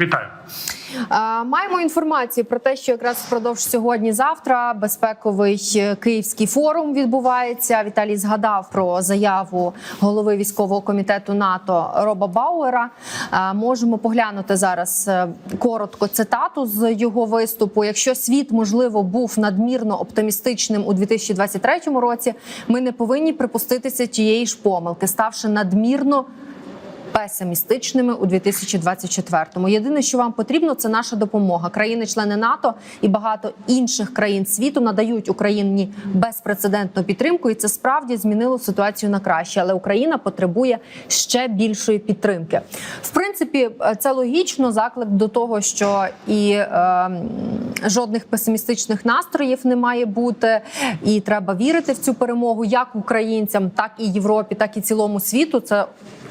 Вітаю. Маємо інформацію про те, що якраз впродовж сьогодні-завтра безпековий е, київський форум відбувається. Віталій згадав про заяву голови військового комітету НАТО Роба Бауера. Можемо поглянути зараз е, коротко цитату з його виступу. Якщо світ можливо був надмірно оптимістичним у 2023 році, ми не повинні припуститися тієї ж помилки, ставши надмірно песимістичними у 2024-му. Єдине, що вам потрібно, це наша допомога. Країни-члени НАТО і багато інших країн світу надають Україні безпрецедентну підтримку, і це справді змінило ситуацію на краще. Але Україна потребує ще більшої підтримки. В принципі, це логічно. Заклик до того, що і е, жодних песимістичних настроїв не має бути, і треба вірити в цю перемогу, як українцям, так і Європі, так і цілому світу. Це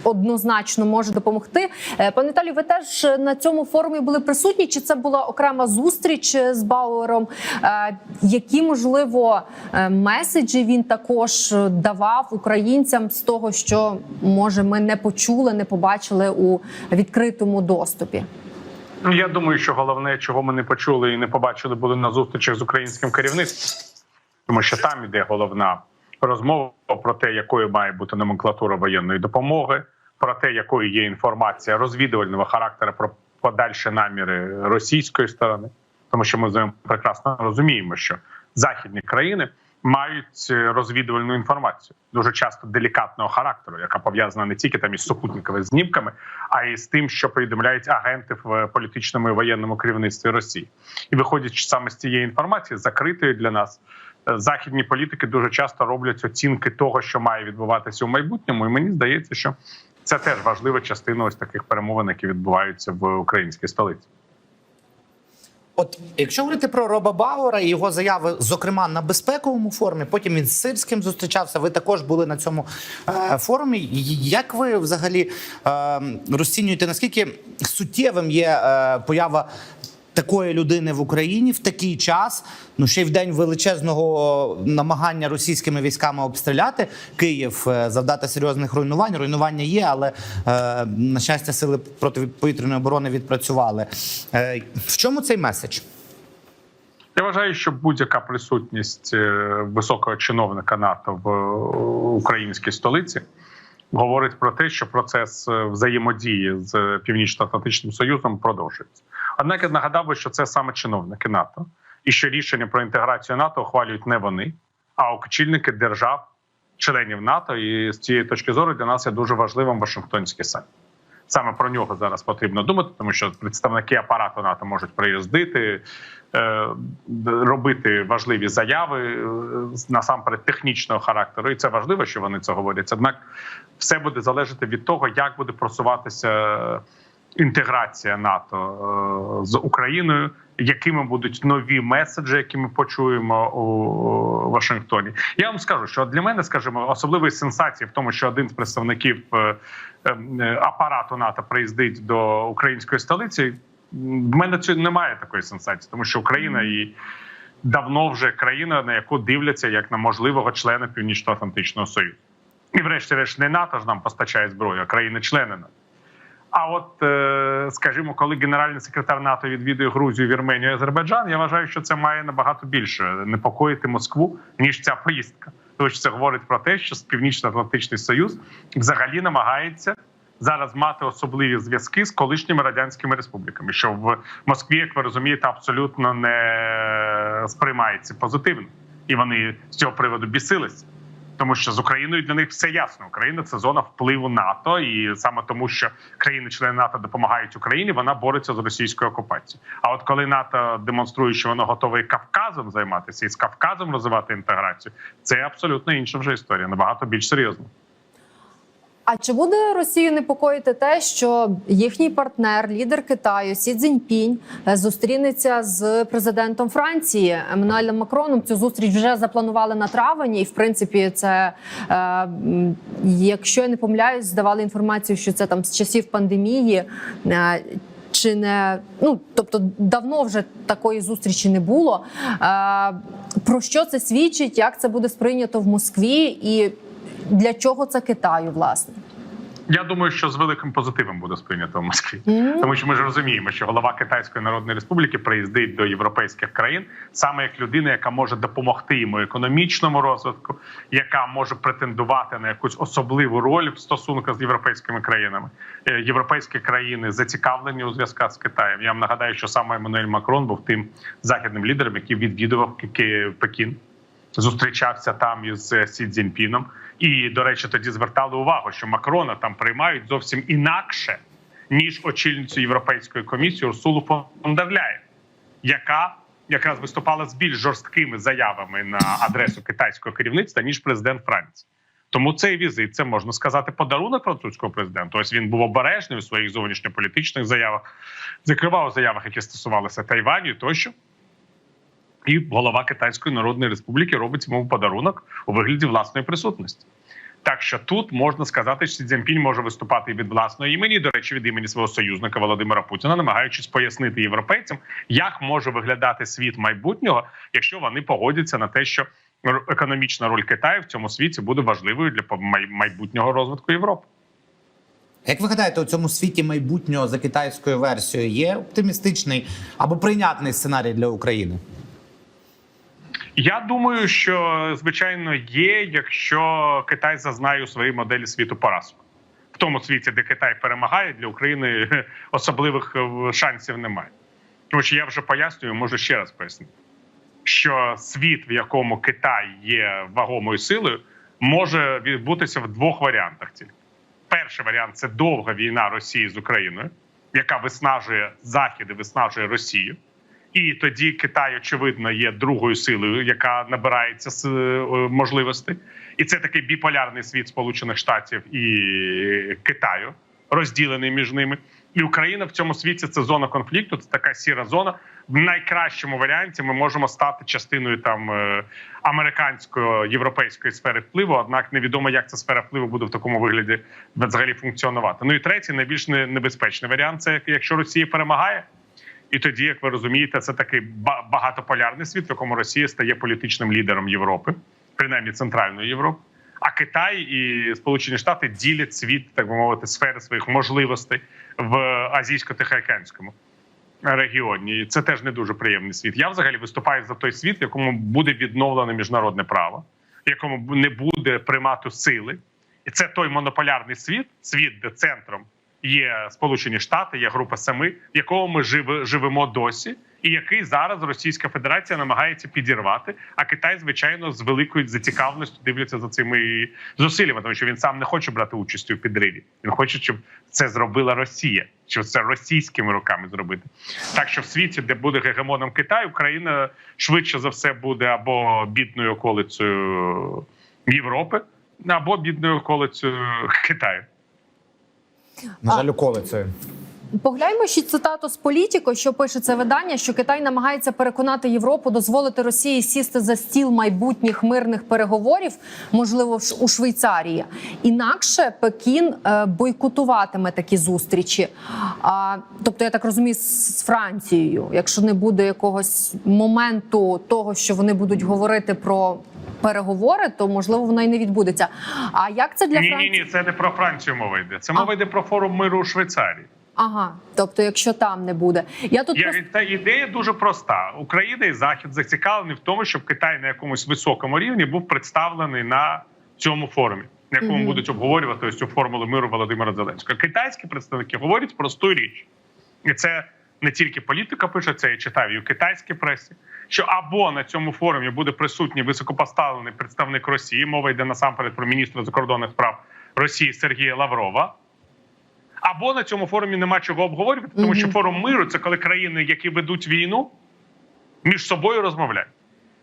однозначно може допомогти. Е, Пане Віталію, ви теж на цьому форумі були присутні? Чи це була окрема зустріч з Бауером? Е, Які можливо е, меседжі він також давав українцям з того, що може ми не почули, не побачили у відкритому доступі? Ну, Я думаю, що головне, чого ми не почули і не побачили, були на зустрічах з українським керівництвом, тому що там іде головна розмова про те, якою має бути номенклатура воєнної допомоги, про те, якою є інформація розвідувального характеру про подальші наміри російської сторони, тому що ми з вами прекрасно розуміємо, що західні країни мають е, розвідувальну інформацію дуже часто делікатного характеру, яка пов'язана не тільки там із супутниковими знімками, а й з тим, що повідомляють агенти в політичному і воєнному керівництві Росії, і виходячи саме з цієї інформації, закритої для нас. е, Західні політики дуже часто роблять оцінки того, що має відбуватися у майбутньому, і мені здається, що це теж важлива частина ось таких перемовин, які відбуваються в українській столиці. От якщо говорити про Роба Бауера і його заяви, зокрема на безпековому форумі, потім він з Сирським зустрічався. Ви також були на цьому е, форумі. Як ви взагалі е, розцінюєте наскільки суттєвим є е, поява? Такої людини в Україні в такий час, ну ще й в день величезного намагання російськими військами обстріляти Київ, е, завдати серйозних руйнувань. Руйнування є, але е, на щастя, сили протиповітряної оборони відпрацювали. Е, в чому цей меседж? Я вважаю, що будь-яка присутність високого чиновника НАТО в українській столиці говорить про те, що процес взаємодії з Північно-Атлантичним Союзом продовжується. Однак я нагадав би, що це саме чиновники НАТО, і що рішення про інтеграцію НАТО ухвалюють не вони, а очільники держав, членів НАТО. І з цієї точки зору для нас є дуже важливим Вашингтонський саміт. Саме про нього зараз потрібно думати, тому що представники апарату НАТО можуть приїздити, е, робити важливі заяви е, насамперед технічного характеру, і це важливо, що вони це говорять. Однак все буде залежати від того, як буде просуватися інтеграція НАТО е, з Україною, якими будуть нові меседжі, які ми почуємо у Вашингтоні. Я вам скажу, що для мене, скажімо, особливої сенсації в тому, що один з представників е, е, апарату НАТО приїздить до української столиці. В мене цього немає такої сенсації, тому що Україна і давно вже країна, на яку дивляться як на можливого члена Північно-Атлантичного Союзу. І, врешті-решт, не НАТО ж нам постачає зброю, а країни-члени НАТО. А от, е, скажімо, коли генеральний секретар НАТО відвідує Грузію, Вірменію, Азербайджан, я вважаю, що це має набагато більше непокоїти Москву ніж ця поїздка. Тому що це говорить про те, що Північно-Атлантичний Союз взагалі намагається зараз мати особливі зв'язки з колишніми радянськими республіками, що в Москві, як ви розумієте, абсолютно не сприймається позитивно, і вони з цього приводу бісилися. Тому що з Україною для них все ясно. Україна це зона впливу НАТО, і саме тому, що країни-члени НАТО допомагають Україні, вона бореться з російською окупацією. А от коли НАТО демонструє, що воно готове Кавказом займатися і з Кавказом розвивати інтеграцію, це абсолютно інша вже історія, набагато більш серйозно. А чи буде Росію непокоїти те, що їхній партнер, лідер Китаю Сі Цзіньпінь, е, зустрінеться з президентом Франції Еммануелем Макроном? Цю зустріч вже запланували на травень, і в принципі, це е, якщо я не помиляюсь, здавали інформацію, що це там з часів пандемії. е, Чи не ну тобто давно вже такої зустрічі не було. Е, про що це свідчить? Як це буде сприйнято в Москві, і для чого це Китаю, власне? Я думаю, що з великим позитивом буде сприйнято в Москві, Мгм. тому що ми ж розуміємо, що голова Китайської Народної Республіки приїздить до європейських країн саме як людина, яка може допомогти йому економічному розвитку, яка може претендувати на якусь особливу роль в стосунках з європейськими країнами. Е, Європейські країни зацікавлені у зв'язках з Китаєм. Я вам нагадаю, що саме Еммануель Макрон був тим західним лідером, який відвідував Пекін зустрічався там із е, Сі Цзіньпіном. І, до речі, тоді звертали увагу, що Макрона там приймають зовсім інакше, ніж очільницю Європейської комісії Урсулу фон дер Ляєн, яка якраз виступала з більш жорсткими заявами на адресу китайського керівництва, ніж президент Франції. Тому цей візит це можна сказати подарунок французького президента. Ось він був обережний у своїх зовнішньополітичних заявах, закривав у заявах, які стосувалися Тайваню тощо. І голова Китайської Народної Республіки робить йому подарунок у вигляді власної присутності. Так що тут можна сказати, що Цзіньпінь може виступати від власної імені, до речі, від імені свого союзника Володимира Путіна, намагаючись пояснити європейцям, як може виглядати світ майбутнього, якщо вони погодяться на те, що економічна роль Китаю в цьому світі буде важливою для майбутнього розвитку Європи. Як ви гадаєте, у цьому світі майбутнього за китайською версією є оптимістичний або прийнятний сценарій для України? Я думаю, що звичайно є, якщо Китай зазнає у своїй моделі світу поразку. В тому світі, де Китай перемагає, для України особливих е, шансів немає. Тому що я вже пояснюю, можу ще раз пояснити, що світ, в якому Китай є вагомою силою, може відбутися в двох варіантах. Тільки перший варіант це довга війна Росії з Україною, яка виснажує Захід і виснажує Росію. І тоді Китай, очевидно, є другою силою, яка набирається з е, можливостей. І це такий біполярний світ Сполучених Штатів і Китаю, розділений між ними. І Україна в цьому світі це зона конфлікту, це така сіра зона. В найкращому варіанті ми можемо стати частиною там е, американської європейської сфери впливу. Однак невідомо, як ця сфера впливу буде в такому вигляді взагалі функціонувати. Ну і третій, найбільш небезпечний варіант це якщо Росія перемагає. І тоді, як ви розумієте, це такий ба- багатополярний світ, в якому Росія стає політичним лідером Європи, принаймні центральної Європи. А Китай і Сполучені Штати ділять світ, так би мовити, сфери своїх можливостей в азійсько-тихоокеанському регіоні. І це теж не дуже приємний світ. Я взагалі виступаю за той світ, в якому буде відновлене міжнародне право, в якому не буде примату сили. І це той монополярний світ, світ, де центром є Сполучені Штати, є група Семи, в якому ми живе- живемо досі, і який зараз Російська Федерація намагається підірвати. А Китай, звичайно, з великою зацікавленістю дивляться за цими зусиллями, тому що він сам не хоче брати участь у підриві. Він хоче, щоб це зробила Росія, щоб це російськими руками зробити. Так що в світі, де буде гегемоном Китай, Україна швидше за все буде або бідною околицею Європи, або бідною околицею Китаю. На жаль, околицею. Погляньмо ще цитату з політіко, що пише це видання, що Китай намагається переконати Європу дозволити Росії сісти за стіл майбутніх мирних переговорів, можливо, у Швейцарії. Інакше Пекін е, бойкотуватиме такі зустрічі. А, тобто, я так розумію, з Францією, якщо не буде якогось моменту того, що вони будуть говорити про переговори, то можливо воно і не відбудеться. А як це для Ні, ні, Франції? ні, це не про Францію мова йде. Це мова йде про форум миру у Швейцарії. Ага, тобто, якщо там не буде, я тут Я, просто... та ідея дуже проста. Україна і Захід зацікавлені в тому, щоб Китай на якомусь високому рівні був представлений на цьому форумі, на якому Мгм. будуть обговорювати ось цю формулу миру Володимира Зеленського. Китайські представники говорять просту річ, і це не тільки політика пише, це я читав і у китайській пресі. Що або на цьому форумі буде присутній високопоставлений представник Росії, мова йде насамперед про міністра закордонних справ Росії Сергія Лаврова. Або на цьому форумі нема чого обговорювати, тому Мгм. що форум миру це коли країни, які ведуть війну, між собою розмовляють.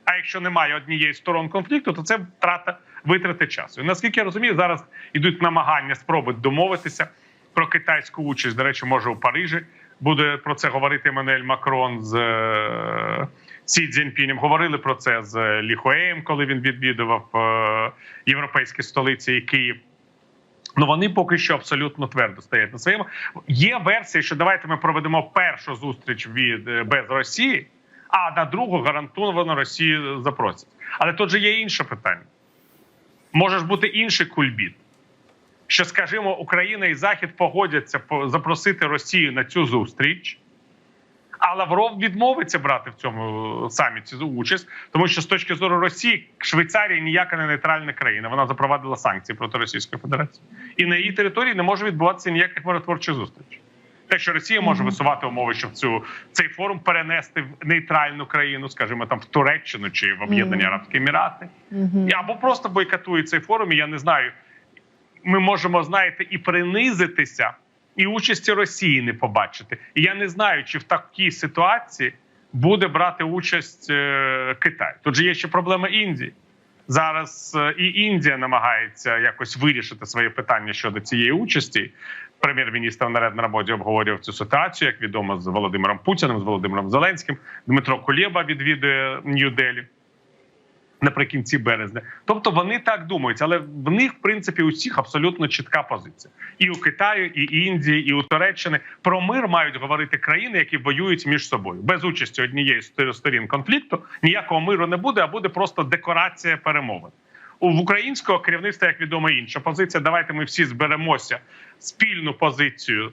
А якщо немає однієї з сторон конфлікту, то це втрата витрати часу. І наскільки я розумію, зараз йдуть намагання спроби домовитися про китайську участь. До речі, може у Парижі буде про це говорити Еммануель Макрон з е, Сі Цзіньпінем. Говорили про це з Лі коли він відвідував е, європейські столиці і Київ. Ну вони поки що абсолютно твердо стоять на своєму. Є версія, що давайте ми проведемо першу зустріч від е, без Росії, а на другу гарантовано Росію запросять. Але тут же є інше питання. Може ж бути інший кульбіт. Що, скажімо, Україна і Захід погодяться по- запросити Росію на цю зустріч. А Лавров відмовиться брати в цьому саміті участь, тому що з точки зору Росії Швейцарія ніяка не нейтральна країна. Вона запровадила санкції проти Російської Федерації, і на її території не може відбуватися ніяких миротворчих зустрічей. Те, що Росія може висувати умови, щоб цю цей форум перенести в нейтральну країну, скажімо, там в Туреччину чи в Об'єднані Арабські Емірати, або просто бойкотує цей форум. І я не знаю. Ми можемо, знаєте, і принизитися, і участі Росії не побачити. І я не знаю, чи в такій ситуації буде брати участь е, Китай. Тут же є ще проблема Індії. Зараз е, і Індія намагається якось вирішити своє питання щодо цієї участі. Прем'єр-міністр Наред роботі обговорював цю ситуацію, як відомо, з Володимиром Путіним, з Володимиром Зеленським. Дмитро Кулєба відвідує Нью-Делі наприкінці березня. Тобто вони так думають, але в них, в принципі, у всіх абсолютно чітка позиція. І у Китаю, і Індії, і у Туреччини про мир мають говорити країни, які воюють між собою. Без участі однієї з сторін конфлікту ніякого миру не буде, а буде просто декорація перемовин. У українського керівництва, як відомо, інша позиція. Давайте ми всі зберемося спільну позицію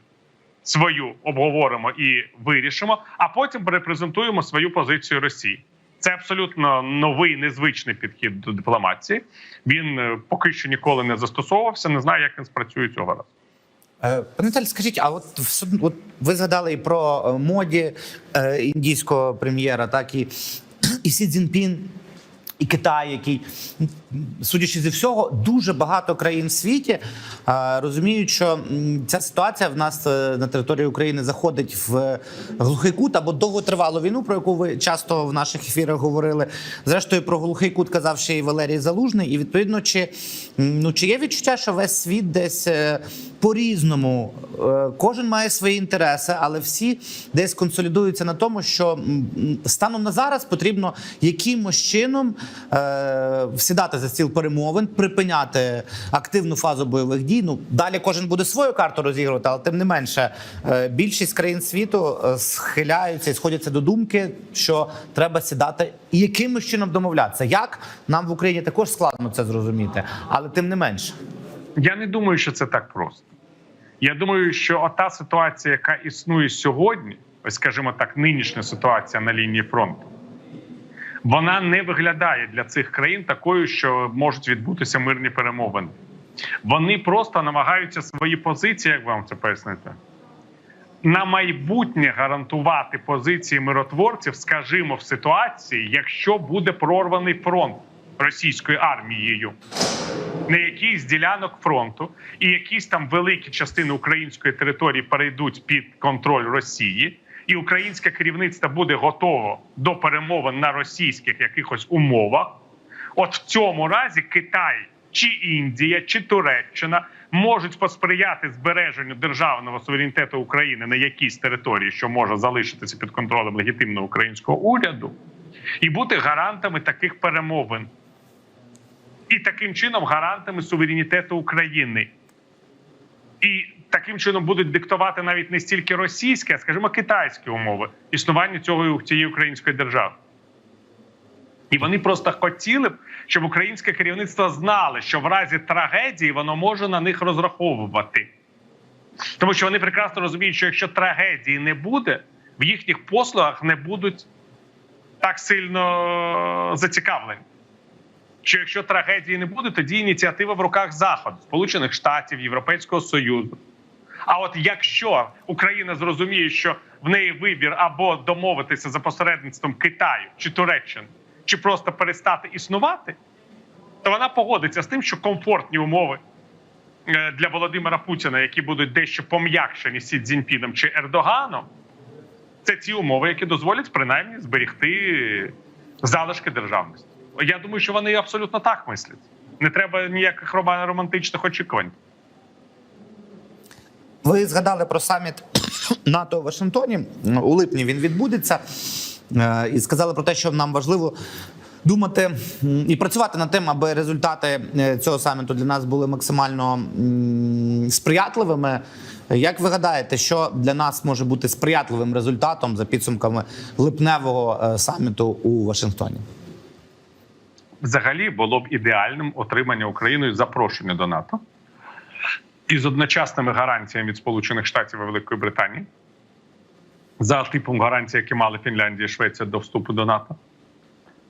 свою обговоримо і вирішимо, а потім репрезентуємо свою позицію Росії. Це абсолютно новий незвичний підхід до дипломації. Він е, поки що ніколи не застосовувався. Не знаю, як він спрацює цього разу. Е, Пане Наталі, скажіть, а от, от ви згадали і про е, моді індійського прем'єра, так і, і Сі Цзіньпін, і Китай, який, судячи зі всього, дуже багато країн в світі е, розуміють, що ця ситуація в нас е, на території України заходить в глухий кут або довготривалу війну, про яку ви часто в наших ефірах говорили. Зрештою, про глухий кут казав ще і Валерій Залужний. І відповідно, чи, ну, чи є відчуття, що весь світ десь е, по-різному, е, кожен має свої інтереси, але всі десь консолідуються на тому, що станом на зараз потрібно якимось чином е, сідати за стіл перемовин, припиняти активну фазу бойових дій. Ну далі кожен буде свою карту розігрувати, але тим не менше, е, більшість країн світу схиляються і сходяться до думки, що треба сідати і якимось чином домовлятися. Як нам в Україні також складно це зрозуміти, але тим не менше. Я не думаю, що це так просто. Я думаю, що ота ситуація, яка існує сьогодні, ось скажімо так, нинішня ситуація на лінії фронту, вона не виглядає для цих країн такою, що можуть відбутися мирні перемовини. Вони просто намагаються свої позиції, як вам це пояснити, на майбутнє гарантувати позиції миротворців, скажімо, в ситуації, якщо буде прорваний фронт російською армією на якійсь ділянок фронту, і якісь там великі частини української території перейдуть під контроль Росії, і українське керівництво буде готово до перемовин на російських якихось умовах. От в цьому разі Китай чи Індія, чи Туреччина можуть посприяти збереженню державного суверенітету України на якійсь території, що може залишитися під контролем легітимного українського уряду, і бути гарантами таких перемовин і таким чином гарантами суверенітету України. І таким чином будуть диктувати навіть не стільки російські, а скажімо, китайські умови існування цього цієї української держави. І вони просто хотіли б, щоб українське керівництво знало, що в разі трагедії воно може на них розраховувати. Тому що вони прекрасно розуміють, що якщо трагедії не буде, в їхніх послугах не будуть так сильно зацікавлені що якщо трагедії не буде, тоді ініціатива в руках Заходу, Сполучених Штатів, Європейського Союзу. А от якщо Україна зрозуміє, що в неї вибір або домовитися за посередництвом Китаю чи Туреччини, чи просто перестати існувати, то вона погодиться з тим, що комфортні умови е, для Володимира Путіна, які будуть дещо пом'якшені Сі Цзіньпіном чи Ердоганом, це ті умови, які дозволять принаймні зберегти залишки державності. Я думаю, що вони абсолютно так мислять. Не треба ніяких романтичних очікувань. Ви згадали про саміт НАТО у Вашингтоні. У липні він відбудеться. Е, І сказали про те, що нам важливо думати і працювати над тим, аби результати е, цього саміту для нас були максимально сприятливими. Як ви гадаєте, що для нас може бути сприятливим результатом за підсумками липневого е, саміту у Вашингтоні? Взагалі було б ідеальним отримання Україною запрошення до НАТО. і з одночасними гарантіями від Сполучених Штатів і Великої Британії за типом гарантій, які мали Фінляндія і Швеція до вступу до НАТО,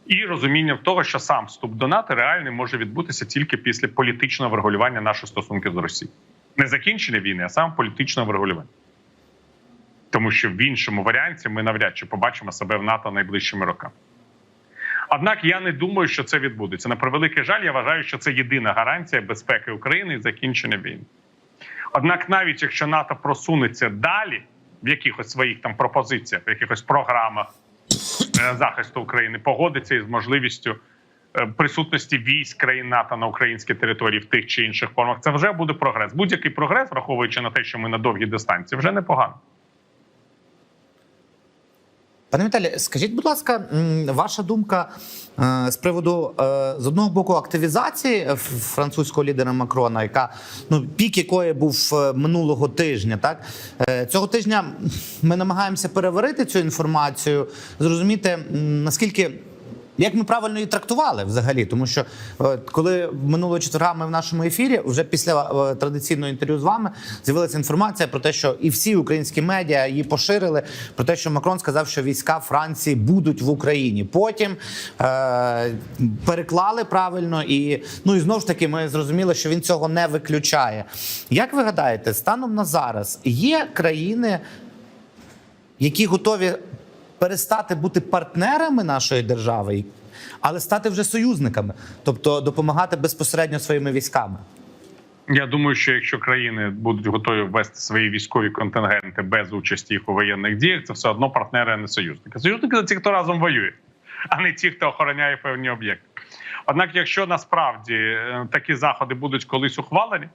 і розумінням того, що сам вступ до НАТО реальний може відбутися тільки після політичного врегулювання наших стосунків з Росією. Не закінчення війни, а саме політичного врегулювання. Тому що в іншому варіанті ми навряд чи побачимо себе в НАТО найближчими роками. Однак я не думаю, що це відбудеться. На превеликий жаль, я вважаю, що це єдина гарантія безпеки України і закінчення війни. Однак, навіть якщо НАТО просунеться далі в якихось своїх там пропозиціях, в якихось програмах е, захисту України, погодиться із можливістю е, присутності військ країн НАТО на українській території в тих чи інших формах, це вже буде прогрес. Будь-який прогрес, враховуючи на те, що ми на довгій дистанції, вже непогано. Пане Віталі, скажіть, будь ласка, ваша думка е, з приводу е, з одного боку активізації французького лідера Макрона, яка ну пік якої був е, минулого тижня, так цього тижня ми намагаємося переварити цю інформацію, зрозуміти наскільки. Як ми правильно її трактували взагалі? Тому що е, коли минулого четверга ми в нашому ефірі, вже після е, традиційного інтерв'ю з вами з'явилася інформація про те, що і всі українські медіа її поширили про те, що Макрон сказав, що війська Франції будуть в Україні. Потім е- переклали правильно, і ну і знову ж таки ми зрозуміли, що він цього не виключає. Як ви гадаєте, станом на зараз є країни, які готові перестати бути партнерами нашої держави, але стати вже союзниками, тобто допомагати безпосередньо своїми військами. Я думаю, що якщо країни будуть готові ввести свої військові контингенти без участі їх у воєнних діях, це все одно партнери, а не союзники. Союзники це ті, хто разом воює, а не ті, хто охороняє певні об'єкти. Однак, якщо насправді е, такі заходи будуть колись ухвалені,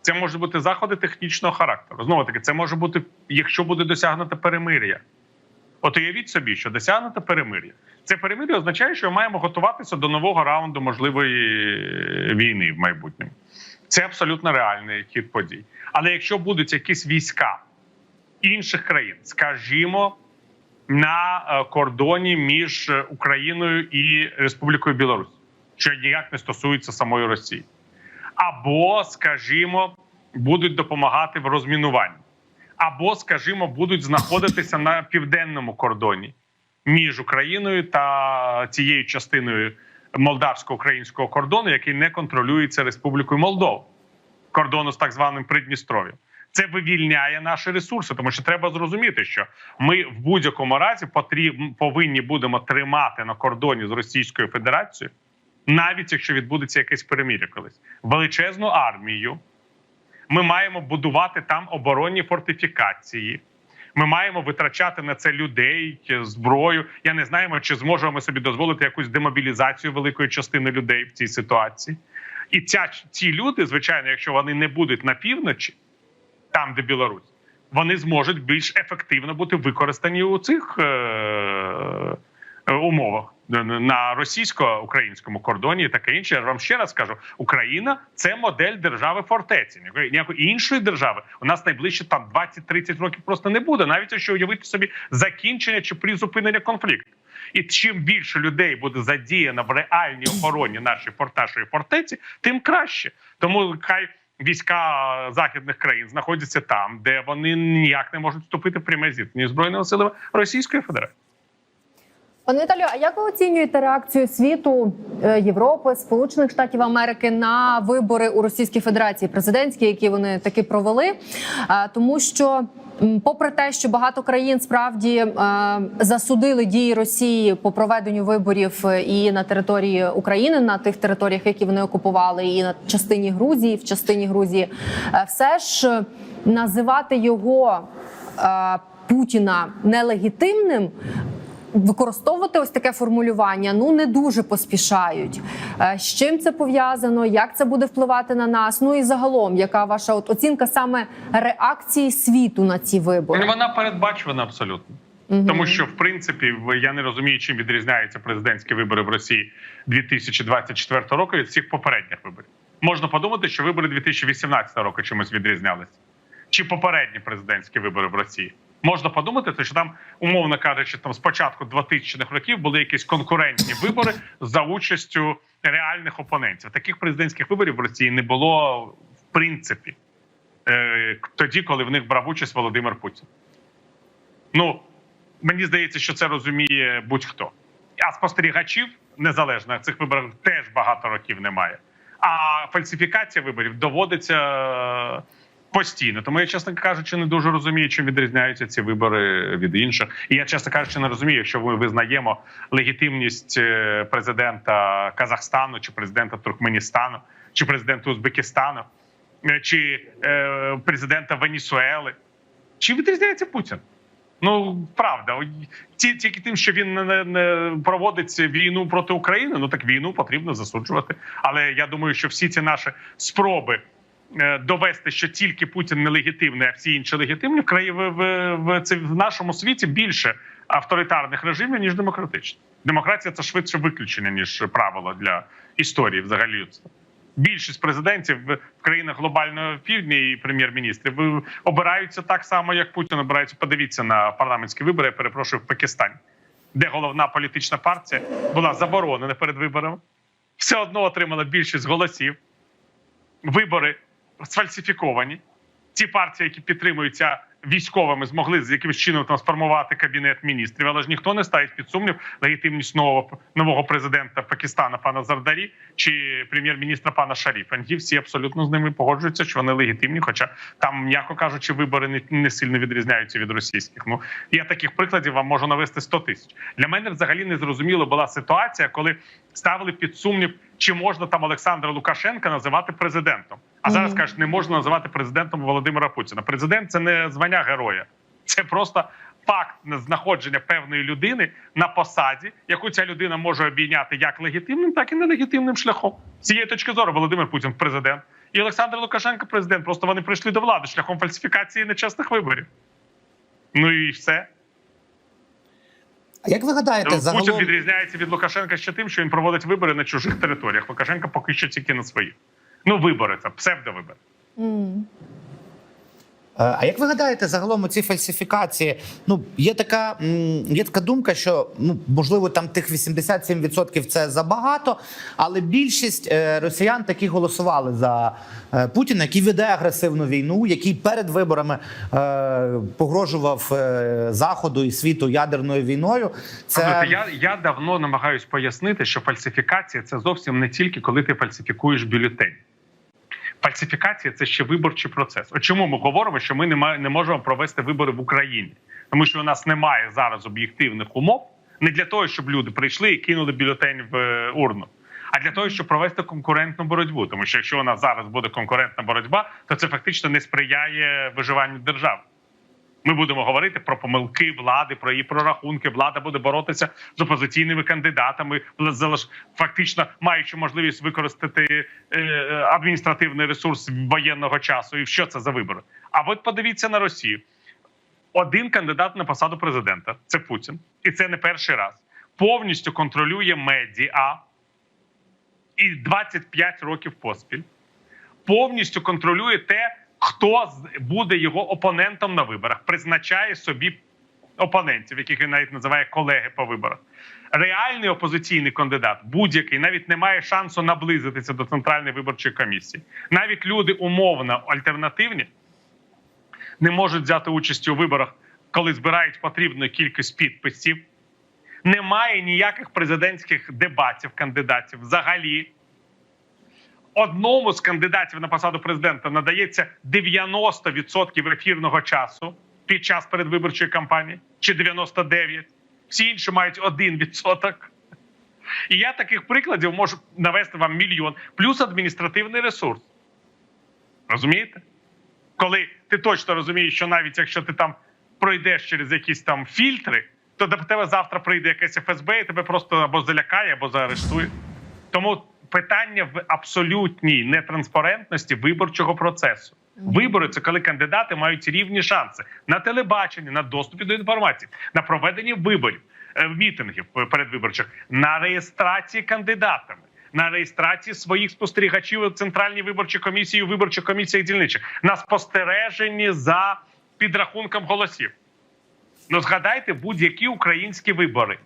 це можуть бути заходи технічного характеру. Знову таки, це може бути, якщо буде досягнуто перемир'я. От уявіть собі, що досягнуто перемир'я. Це перемир'я означає, що ми маємо готуватися до нового раунду можливої е, війни в майбутньому. Це абсолютно реальний хід подій. Але якщо будуть якісь війська інших країн, скажімо, на е, кордоні між е, Україною і Республікою Білорусь, що ніяк не стосується самої Росії, або, скажімо, будуть допомагати в розмінуванні, або, скажімо, будуть знаходитися на південному кордоні між Україною та цією частиною молдавсько-українського кордону, який не контролюється Республікою Молдова, кордону з так званим Придністров'ям. Це вивільняє наші ресурси, тому що треба зрозуміти, що ми в будь-якому разі повинні будемо тримати на кордоні з Російською Федерацією, навіть якщо відбудеться якесь перемір'я колись величезну армію. Ми маємо будувати там оборонні фортифікації. Ми маємо витрачати на це людей, зброю. Я не знаю, чи зможемо ми собі дозволити якусь демобілізацію великої частини людей в цій ситуації. І ця ці люди, звичайно, якщо вони не будуть на півночі, там де Білорусь, вони зможуть більш ефективно бути використані у цих е- е, умовах на російсько-українському кордоні таке інше. Я вам ще раз кажу: Україна це модель держави фортеці. Ніякої, іншої держави у нас найближче там 20-30 років просто не буде, навіть якщо уявити собі закінчення чи призупинення конфлікту. І чим більше людей буде задіяно в реальній охороні нашої фор- фортеці, тим краще. Тому хай війська західних країн знаходяться там, де вони ніяк не можуть вступити в пряме зіткнення з збройними силами Російської Федерації. Пане Віталію, а як ви оцінюєте реакцію світу е, Європи, Сполучених Штатів Америки на вибори у Російській Федерації президентські, які вони таки провели? Е, Тому що, попри те, що багато країн справді е, засудили дії Росії по проведенню виборів і на території України, на тих територіях, які вони окупували, і на частині Грузії, в частині Грузії, все ж називати його Путіна нелегітимним використовувати ось таке формулювання ну не дуже поспішають. Е, З чим це пов'язано? Як це буде впливати на нас? Ну і загалом, яка ваша от оцінка саме реакції світу на ці вибори? Вона передбачувана абсолютно. Тому що в принципі я не розумію, чим відрізняються президентські вибори в Росії 2024 року від всіх попередніх виборів. Можна подумати, що вибори 2018 року чимось відрізнялися, чи попередні президентські вибори в Росії. Можна подумати, що там, умовно кажучи, там з початку 2000-х років були якісь конкурентні вибори за участю реальних опонентів. Таких президентських виборів в Росії не було в принципі. е, тоді, коли в них брав участь Володимир Путін. Ну мені здається, що це розуміє будь-хто. А спостерігачів незалежно цих виборів теж багато років немає. А фальсифікація виборів доводиться постійно. Тому я, чесно кажучи, не дуже розумію, чим відрізняються ці вибори від інших. І я, чесно кажучи, не розумію, якщо ми визнаємо легітимність е, президента Казахстану чи президента Туркменістану чи президента Узбекистану е, чи е, президента Венесуели. Чи відрізняється Путін? Ну правда, ті, тільки тим, що він не, не, проводить війну проти України, ну так війну потрібно засуджувати. Але я думаю, що всі ці наші спроби довести, що тільки Путін нелегітимний, а всі інші легітимні, в краї в, в, в, в нашому світі більше авторитарних режимів ніж демократичних. Демократія це швидше виключення ніж правило для історії взагалі. Більшість президентів в країнах глобального півдня і прем'єр-міністрів обираються так само, як Путін обирається. Подивіться на парламентські вибори. Я перепрошую в Пакистані, де головна політична партія була заборонена перед виборами, все одно отримала більшість голосів. Вибори сфальсифіковані. Ті партії, які підтримуються військовими, змогли з якимось чином трансформувати кабінет міністрів, але ж ніхто не ставить під сумнів легітимність нового нового президента Пакистана пана Зардарі чи прем'єр-міністра пана Шаріфа. Ті всі абсолютно з ними погоджуються, що вони легітимні. Хоча там, м'яко кажучи, вибори не, не сильно відрізняються від російських. Ну я таких прикладів вам можу навести 100 тисяч. Для мене взагалі не зрозуміло була ситуація, коли ставили під сумнів, чи можна там Олександра Лукашенка називати президентом. А зараз Мгм. кажуть, не можна називати президентом Володимира Путіна. Президент це не звання героя, це просто факт знаходження певної людини на посаді, яку ця людина може обійняти як легітимним, так і нелегітимним шляхом. З цієї точки зору Володимир Путін президент і Олександр Лукашенко президент. Просто вони прийшли до влади шляхом фальсифікації нечесних виборів. Ну і все. А як ви гадаєте, Путін загалом відрізняється від Лукашенка ще тим, що він проводить вибори на чужих територіях. Лукашенко поки що тільки на своїх. Ну, вибори це псевдовибори. Е, А як ви гадаєте, загалом ці фальсифікації? Ну є така є така думка, що ну можливо там тих 87% це забагато, але більшість е, росіян такі голосували за е, Путіна, який веде агресивну війну, який перед виборами е, погрожував заходу і світу ядерною війною. Це я, я давно намагаюсь пояснити, що фальсифікація це зовсім не тільки коли ти фальсифікуєш бюлетень. Фальсифікація це ще виборчий процес. От чому ми говоримо, що ми не, не можемо провести вибори в Україні? Тому що у нас немає зараз об'єктивних умов не для того, щоб люди прийшли і кинули бюлетень в е, урну, а для того, щоб провести конкурентну боротьбу. Тому що якщо у нас зараз буде конкурентна боротьба, то це фактично не сприяє виживанню держави. Ми будемо говорити про помилки влади, про її прорахунки. Влада буде боротися з опозиційними кандидатами, фактично маючи можливість використати е, адміністративний ресурс воєнного часу. І що це за вибори? А от подивіться на Росію. Один кандидат на посаду президента це Путін, і це не перший раз. Повністю контролює медіа і 25 років поспіль. Повністю контролює те, хто буде його опонентом на виборах, призначає собі опонентів, яких він навіть називає колеги по виборах. Реальний опозиційний кандидат, будь-який, навіть не має шансу наблизитися до центральної виборчої комісії. Навіть люди умовно альтернативні не можуть взяти участь у виборах, коли збирають потрібну кількість підписів. Немає ніяких президентських дебатів кандидатів взагалі одному з кандидатів на посаду президента надається 90% ефірного часу під час передвиборчої кампанії, чи 99%. Всі інші мають 1%. І я таких прикладів можу навести вам мільйон, плюс адміністративний ресурс. Розумієте? Коли ти точно розумієш, що навіть якщо ти там пройдеш через якісь там фільтри, то до тебе завтра прийде якесь ФСБ і тебе просто або залякає, або заарештує. Тому питання в абсолютній нетранспарентності виборчого процесу. Вибори це коли кандидати мають рівні шанси на телебаченні, на доступі до інформації, на проведенні виборів, е, мітингів передвиборчих, на реєстрації кандидатами. На реєстрації своїх спостерігачів у центральній виборчій комісії, у виборчих комісіях дільничих, на спостереженні за підрахунком голосів. Ну згадайте будь-які українські вибори,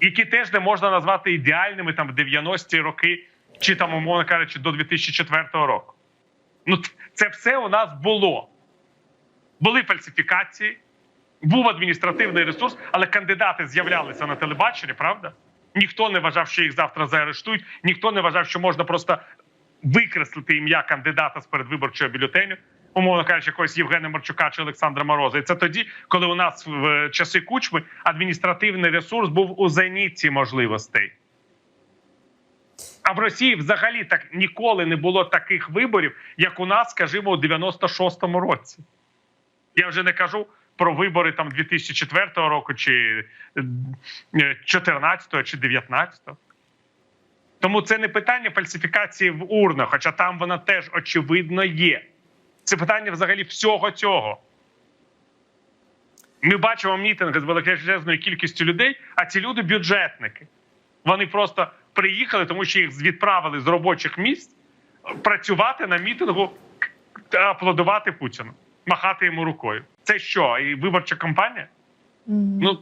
які теж не можна назвати ідеальними там в 90-ті роки, чи там, умовно кажучи, до 2004 року. Ну, Це все у нас було. Були фальсифікації, був адміністративний ресурс, але кандидати з'являлися на телебаченні, правда? Ніхто не вважав, що їх завтра заарештують, ніхто не вважав, що можна просто викреслити ім'я кандидата з передвиборчого бюлетеню, умовно кажучи, якогось Євгена Марчука чи Олександра Мороза. І це тоді, коли у нас в е, часи кучми адміністративний ресурс був у зеніті можливостей. А в Росії взагалі так ніколи не було таких виборів, як у нас, скажімо, у 96-му році. Я вже не кажу про вибори там 2004 року, чи 14 чи 19. Тому це не питання фальсифікації в урнах, хоча там вона теж очевидно є. Це питання взагалі всього цього. Ми бачимо мітинги з величезною кількістю людей, а ці люди бюджетники. Вони просто приїхали, тому що їх відправили з робочих місць працювати на мітингу аплодувати Путіну, махати йому рукою. Це що? І виборча кампанія? Ну,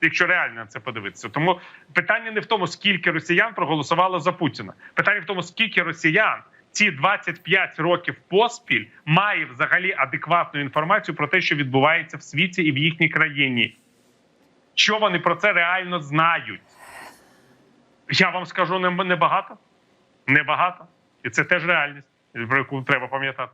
якщо реально на це подивитися. Тому питання не в тому, скільки росіян проголосувало за Путіна. Питання в тому, скільки росіян ці 25 років поспіль має взагалі адекватну інформацію про те, що відбувається в світі і в їхній країні. Що вони про це реально знають? Я вам скажу не- небагато. Небагато. І це теж реальність, про яку треба пам'ятати.